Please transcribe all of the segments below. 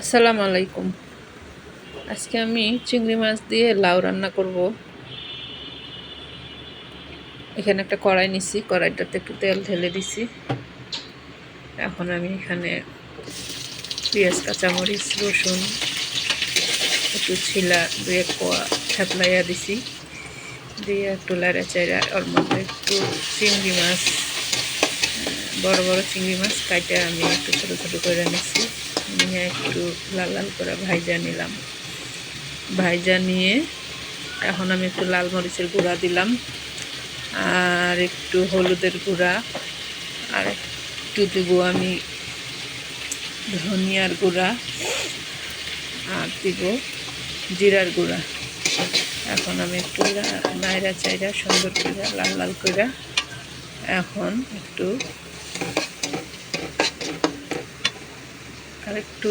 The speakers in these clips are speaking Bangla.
আসসালামু আলাইকুম। আজকে আমি চিংড়ি মাছ দিয়ে লাউ রান্না করব। এখানে একটা কড়াই নিছি, কড়াইটাতে একটু তেল ঢেলে দিছি। এখন আমি এখানে পেঁয়াজ, কাঁচামরিচ, রসুন, একটু ছিলা, দুই এক কোয়া থেতলাইয়া দিছি। দিয়ে একটু লাইড়া চাইরা ওর মধ্যে একটু চিংড়ি মাছ বড় বড় চিংড়ি মাছ কাটে আমি একটু ছোটো ছোটো করে নিচ্ছি নিয়ে একটু লাল লাল করে ভাইজা নিলাম। ভাইজা নিয়ে এখন আমি একটু লাল মরিচের গুঁড়া দিলাম আর একটু হলুদের গুঁড়া। আর একটু দেবো আমি ধনিয়ার গুঁড়া আর দিব জিরার গুঁড়া। এখন আমি একটু নাইরা চাইরা সুন্দর করে লাল লাল করে এখন একটু একটু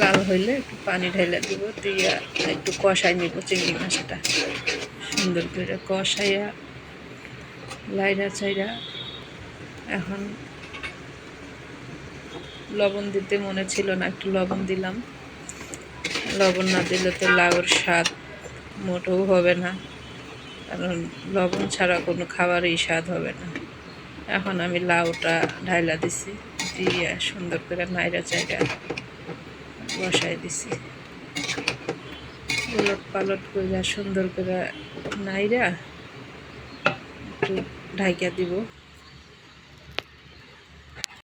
লাল হইলে একটু পানি ঢেলে দিব, দিয়ে একটু কষাই নিব চিংড়ি মাছটা। সুন্দর করে কষাইয়া লাইরা চাইরা এখন লবণ দিতে মনে ছিল না, একটু লবণ দিলাম। লবণ না দিলে তো লাউর স্বাদ মোটেও হবে না, কারণ লবণ ছাড়া কোনো খাবারই স্বাদ হবে না। এখন আমি লাউটা ঢাইলা দিছি, দিয়ে সুন্দর করে নাইরা চাইরা বসাই দিছি। উলট পালট করে সুন্দর করে নাইরা একটু ঢাইকা দিব।